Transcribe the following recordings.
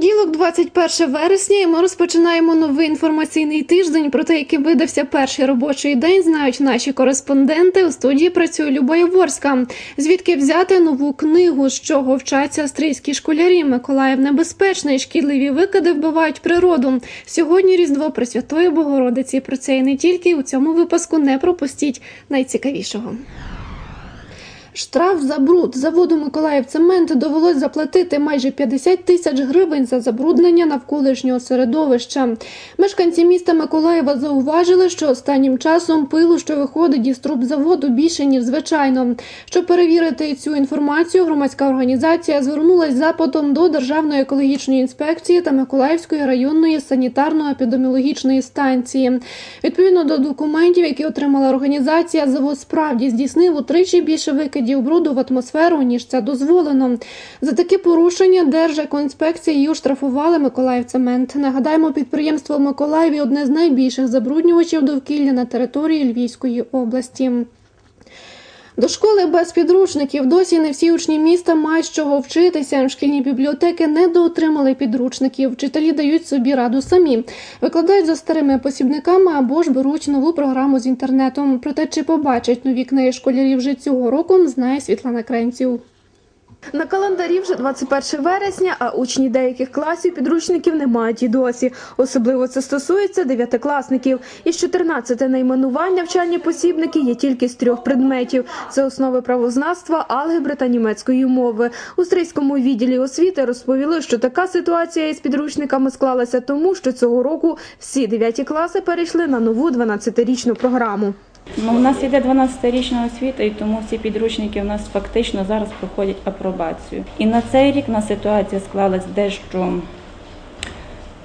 Понеділок, 21 вересня, і ми розпочинаємо новий інформаційний тиждень. Про те, яким видався перший робочий день, знають наші кореспонденти. У студії працює Люба Яворська. Звідки взяти нову книгу, з чого вчаться австрійські школярі? Миколаїв небезпечний, шкідливі викиди вбивають природу. Сьогодні Різдво Пресвятої Богородиці. Про це і не тільки у цьому випуску не пропустіть найцікавішого. Штраф за бруд заводу Миколаїв Цемент довелось заплатити майже 50 тисяч гривень за забруднення навколишнього середовища. Мешканці міста Миколаєва зауважили, що останнім часом пилу, що виходить із труб заводу, більше ніж звичайно. Щоб перевірити цю інформацію, громадська організація звернулася запитом до Державної екологічної інспекції та Миколаївської районної санітарно-епідеміологічної станції. Відповідно до документів, які отримала організація, завод справді здійснив утричі більше викидів бруду в атмосферу, ніж це дозволено. За такі порушення Держекоінспекції штрафували Миколаїв Цемент. Нагадаємо, підприємство в Миколаєві одне з найбільших забруднювачів довкілля на території Львівської області. До школи без підручників досі не всі учні міста мають чого вчитися. Шкільні бібліотеки недоотримали підручників. Вчителі дають собі раду самі, викладають за старими посібниками або ж беруть нову програму з інтернетом. Проте чи побачать нові книги школярів вже цього року, знає Світлана Кренців. На календарі вже 21 вересня, а учні деяких класів підручників не мають і досі. Особливо це стосується дев'ятикласників. Із 14 найменувань навчальні посібники є тільки з трьох предметів: це основи правознавства, алгебри та німецької мови. У стрийському відділі освіти розповіли, що така ситуація із підручниками склалася тому, що цього року всі дев'яті класи перейшли на нову 12-річну програму. Ну, у нас іде 12-річна освіта, і тому всі підручники у нас фактично зараз проходять апробацію. І на цей рік на ситуація склалась дещо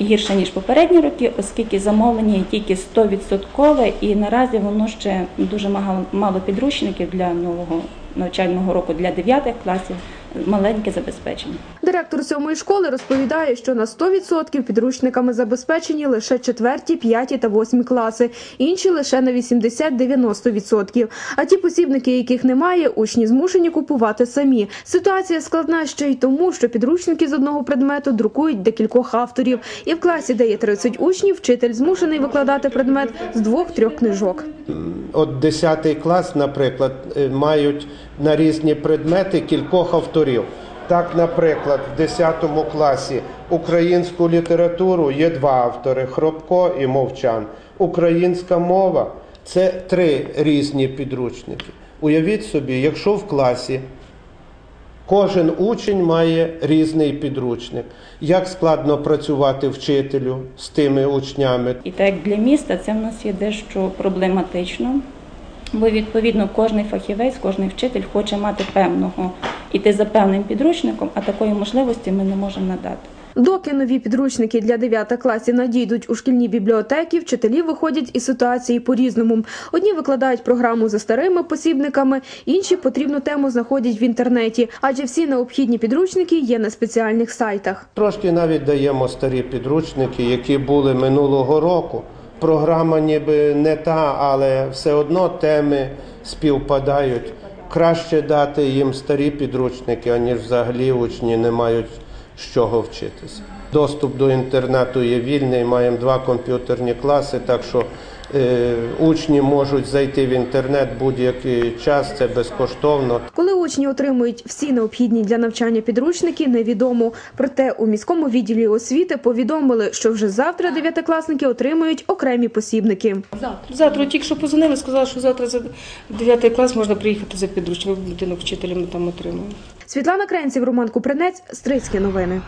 гірше, ніж попередні роки, оскільки замовлення тільки 100% і наразі воно ще дуже мало підручників для нового навчального року для 9 класів, маленьке забезпечення. Директор сьомої школи розповідає, що на 100% підручниками забезпечені лише четверті, п'яті та восьмі класи, інші лише на 80-90%. А ті посібники, яких немає, учні змушені купувати самі. Ситуація складна ще й тому, що підручники з одного предмету друкують декількох авторів. І в класі, де є 30 учнів, вчитель змушений викладати предмет з двох-трьох книжок. От 10 клас, наприклад, е, мають на різні предмети кількох авторів. Так, наприклад, в 10 класі українську літературу є два автори Хробко і Мовчан. Українська мова це три різні підручники. Уявіть собі, якщо в класі кожен учень має різний підручник, як складно працювати вчителю з тими учнями. І так для міста це в нас є дещо проблематично, бо відповідно кожний фахівець, кожний вчитель хоче мати певного іти за певним підручником, а такої можливості ми не можемо надати. Доки нові підручники для 9 класів надійдуть у шкільні бібліотеки, вчителі виходять із ситуації по-різному. Одні викладають програму за старими посібниками, інші потрібну тему знаходять в інтернеті, адже всі необхідні підручники є на спеціальних сайтах. Трошки навіть даємо старі підручники, які були минулого року. Програма ніби не та, але все одно теми співпадають. Краще дати їм старі підручники, аніж взагалі учні не мають з чого вчитися. Доступ до інтернету є вільний, маємо два комп'ютерні класи, так що е, учні можуть зайти в інтернет будь-який час, це безкоштовно. Коли учні отримують всі необхідні для навчання підручники, невідомо. Проте у міському відділі освіти повідомили, що вже завтра дев'ятикласники отримують окремі посібники. Завтра тільки що позвонили, сказали, що завтра за 9 клас можна приїхати за підручник, будинок вчителя ми там отримуємо. Світлана Кренців, Роман Купринець, Стрийські новини.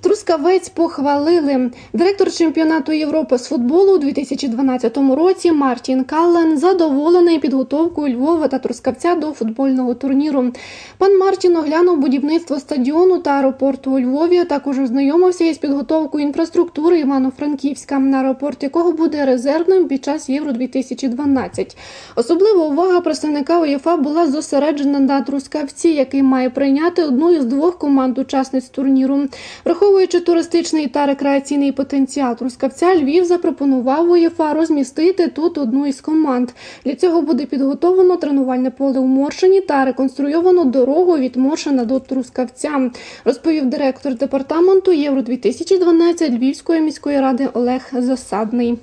Трускавець похвалили. Директор чемпіонату Європи з футболу у 2012 році Мартін Каллен задоволений підготовкою Львова та Трускавця до футбольного турніру. Пан Мартін оглянув будівництво стадіону та аеропорту у Львові. Також ознайомився із підготовкою інфраструктури Івано-Франківська, на аеропорт якого буде резервним під час Євро 2012. Особлива увага представника УЄФА була зосереджена на Трускавці, який має прийняти одну із двох команд учасниць турніру. Враховуючи Враховуючи туристичний та рекреаційний потенціал Трускавця, Львів запропонував УЄФА розмістити тут одну із команд. Для цього буде підготовлено тренувальне поле у Моршині та реконструйовано дорогу від Моршина до Трускавця, розповів директор департаменту Євро 2012 Львівської міської ради Олег Засадний.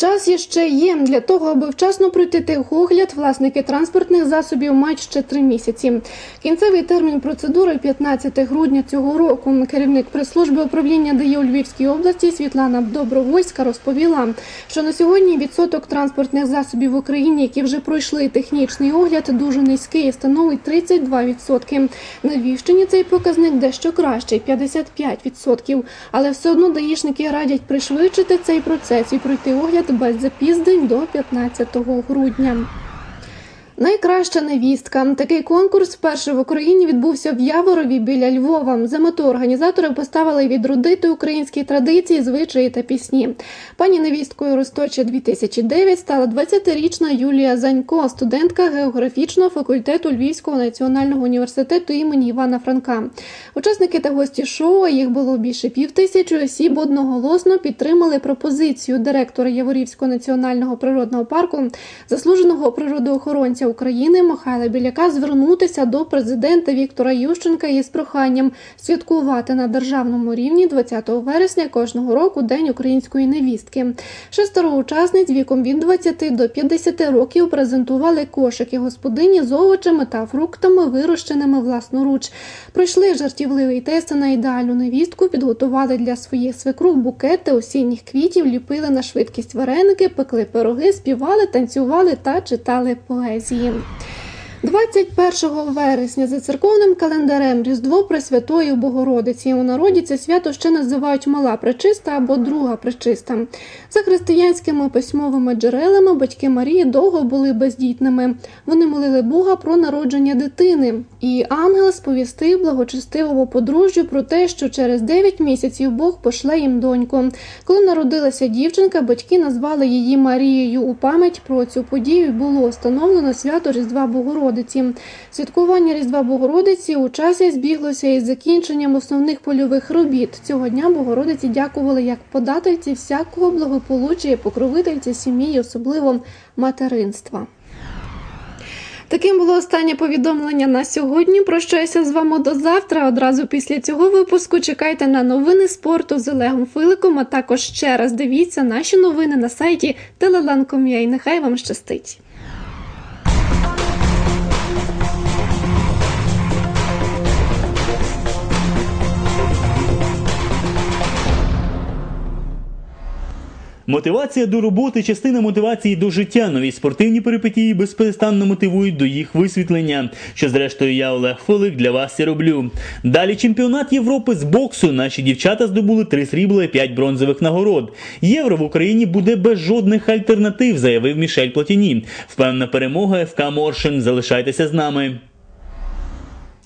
Час іще є для того, аби вчасно пройти техогляд. Власники транспортних засобів мають ще три місяці. Кінцевий термін процедури 15 грудня цього року. Керівник прес-служби управління ДАІ у Львівській області Світлана Добровольська розповіла, що на сьогодні відсоток транспортних засобів в Україні, які вже пройшли технічний огляд, дуже низький становить 32%. На Львівщині цей показник дещо кращий 55%. Але все одно даїшники радять пришвидшити цей процес і пройти огляд без запізнень до 15 грудня. Найкраща невістка. Такий конкурс вперше в Україні відбувся в Яворові біля Львова. За мету організатори поставили відродити українські традиції, звичаї та пісні. Пані невісткою Росточа 2009 стала 20-річна Юлія Занько, студентка географічного факультету Львівського національного університету імені Івана Франка. Учасники та гості шоу, їх було більше півтисячі осіб, одноголосно підтримали пропозицію директора Яворівського національного природного парку, заслуженого природоохоронця України Михайла Біляка звернутися до президента Віктора Ющенка із проханням святкувати на державному рівні 20 вересня кожного року День української невістки. Шестеро учасниць віком від 20 до 50 років презентували кошики господині з овочами та фруктами, вирощеними власноруч. Пройшли жартівливий тест на ідеальну невістку, підготували для своїх свекрух букети осінніх квітів, ліпили на швидкість вареники, пекли пироги, співали, танцювали та читали поезії. 嗯。21 вересня за церковним календарем Різдво Пресвятої Богородиці. У народі це свято ще називають Мала Пречиста або Друга Пречиста. За християнськими письмовими джерелами батьки Марії довго були бездітними. Вони молили Бога про народження дитини. І ангел сповістив благочестивому подружжю про те, що через 9 місяців Бог пошле їм доньку. Коли народилася дівчинка, батьки назвали її Марією. У пам'ять про цю подію було встановлено свято Різдва Богородиці. Святкування Різдва Богородиці у часі збіглося із закінченням основних польових робіт. Цього дня Богородиці дякували як подательці всякого благополуччя і покровительці сім'ї, особливо материнства. Таким було останнє повідомлення на сьогодні. Прощаюся з вами до завтра. Одразу після цього випуску чекайте на новини спорту з Олегом Филиком. А також ще раз дивіться наші новини на сайті telelan.com.ua. І Нехай вам щастить. Мотивація до роботи частина мотивації до життя. Нові спортивні перипетії безперестанно мотивують до їх висвітлення. Що зрештою я Олег Фолик для вас і роблю. Далі чемпіонат Європи з боксу. Наші дівчата здобули три срібла і п'ять бронзових нагород. Євро в Україні буде без жодних альтернатив, заявив Мішель Платіні. Впевнена перемога ФК Моршин. Залишайтеся з нами.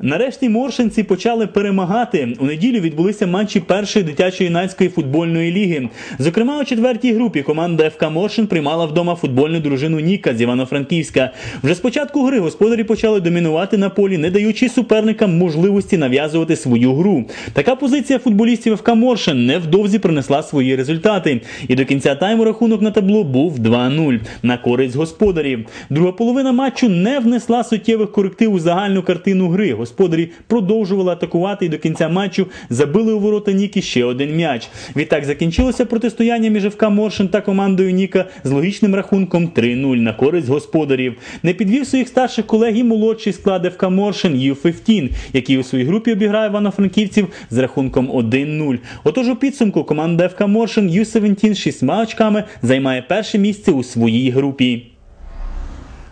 Нарешті моршинці почали перемагати. У неділю відбулися матчі першої дитячої юнацької футбольної ліги. Зокрема, у четвертій групі команда ФК Моршин приймала вдома футбольну дружину Ніка з Івано-Франківська. Вже з початку гри господарі почали домінувати на полі, не даючи суперникам можливості нав'язувати свою гру. Така позиція футболістів ФК Моршин невдовзі принесла свої результати. І до кінця тайму рахунок на табло був 2-0 на користь господарів. Друга половина матчу не внесла суттєвих коректив у загальну картину гри. Господарі продовжували атакувати і до кінця матчу забили у ворота Ніки ще один м'яч. Відтак закінчилося протистояння між ФК Моршин та командою Ніка з логічним рахунком 3-0 на користь господарів. Не підвів своїх старших колег і молодший склад ФК Моршин Ю-15, який у своїй групі обіграє івано-франківців з рахунком 1-0. Отож у підсумку команда ФК Моршин Ю-17 шістьма очками займає перше місце у своїй групі.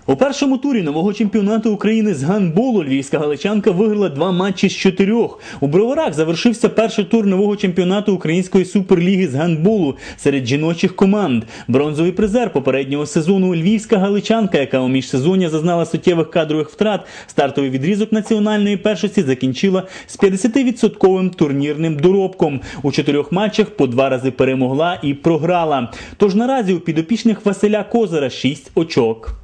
У першому турі нового чемпіонату України з гандболу львівська галичанка виграла два матчі з чотирьох. У броварах завершився перший тур нового чемпіонату Української суперліги з гандболу серед жіночих команд. Бронзовий призер попереднього сезону львівська галичанка, яка у міжсезоння зазнала суттєвих кадрових втрат. Стартовий відрізок національної першості закінчила з 50-відсотковим турнірним доробком. У чотирьох матчах по два рази перемогла і програла. Тож наразі у підопічних Василя Козара шість очок.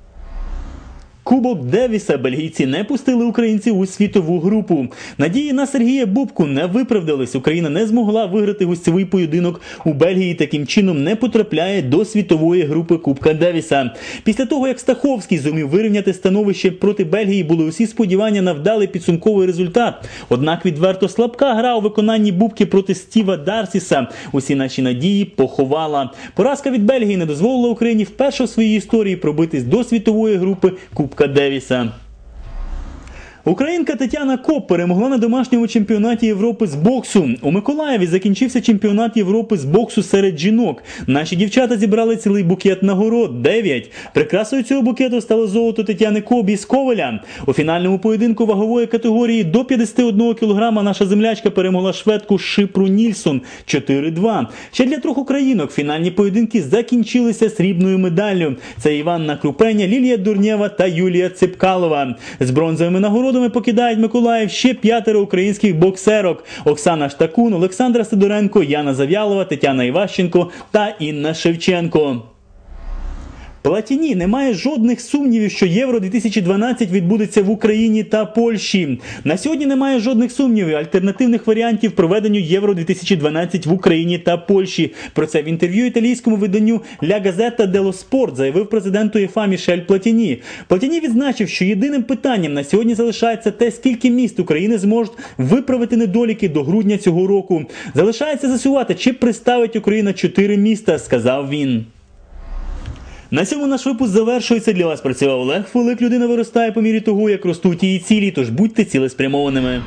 Кубок Девіса бельгійці не пустили українців у світову групу. Надії на Сергія Бубку не виправдались. Україна не змогла виграти гостьовий поєдинок у Бельгії. Таким чином не потрапляє до світової групи Кубка Девіса. Після того як Стаховський зумів вирівняти становище проти Бельгії, були усі сподівання на вдалий підсумковий результат. Однак відверто слабка гра у виконанні Бубки проти Стіва Дарсіса. Усі наші надії поховала. Поразка від Бельгії не дозволила Україні вперше в своїй історії пробитись до світової групи Кубка kubka daabisaan Українка Тетяна Коп перемогла на домашньому чемпіонаті Європи з боксу. У Миколаєві закінчився чемпіонат Європи з боксу серед жінок. Наші дівчата зібрали цілий букет нагород 9. Прикрасою цього букету стало золото Тетяни Кобі з Коваля. У фінальному поєдинку вагової категорії до 51 кг наша землячка перемогла шведку Шипру Нільсон 4-2. Ще для трьох українок фінальні поєдинки закінчилися срібною медаллю. Це Іванна Крупеня, Лілія Дурнєва та Юлія Ципкалова. З бронзовими нагородами покидають Миколаїв ще п'ятеро українських боксерок: Оксана Штакун, Олександра Сидоренко, Яна Зав'ялова, Тетяна Іващенко та Інна Шевченко. Платіні немає жодних сумнівів, що Євро 2012 відбудеться в Україні та Польщі. На сьогодні немає жодних сумнівів альтернативних варіантів проведенню Євро 2012 в Україні та Польщі. Про це в інтерв'ю італійському виданню Ля Газета дело Спорт заявив президент УЄФА Мішель Платіні. Платіні відзначив, що єдиним питанням на сьогодні залишається те, скільки міст України зможуть виправити недоліки до грудня цього року. Залишається засувати, чи приставить Україна чотири міста, сказав він. На цьому наш випуск завершується. Для вас працював Олег Фулик. Людина виростає по мірі того, як ростуть її цілі. Тож будьте цілеспрямованими.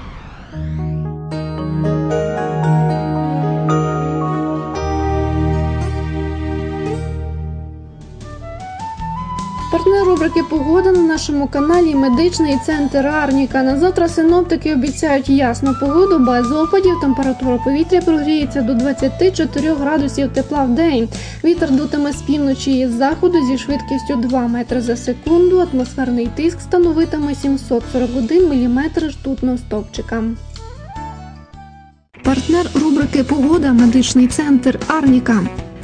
Рубрики Погода на нашому каналі Медичний центр Арніка. На завтра синоптики обіцяють ясну погоду, без опадів. Температура повітря прогріється до 24 градусів тепла в день. Вітер дутиме з півночі і з заходу зі швидкістю 2 метри за секунду. Атмосферний тиск становитиме 741 міліметр ртутного стовпчика. Партнер рубрики Погода медичний центр Арніка.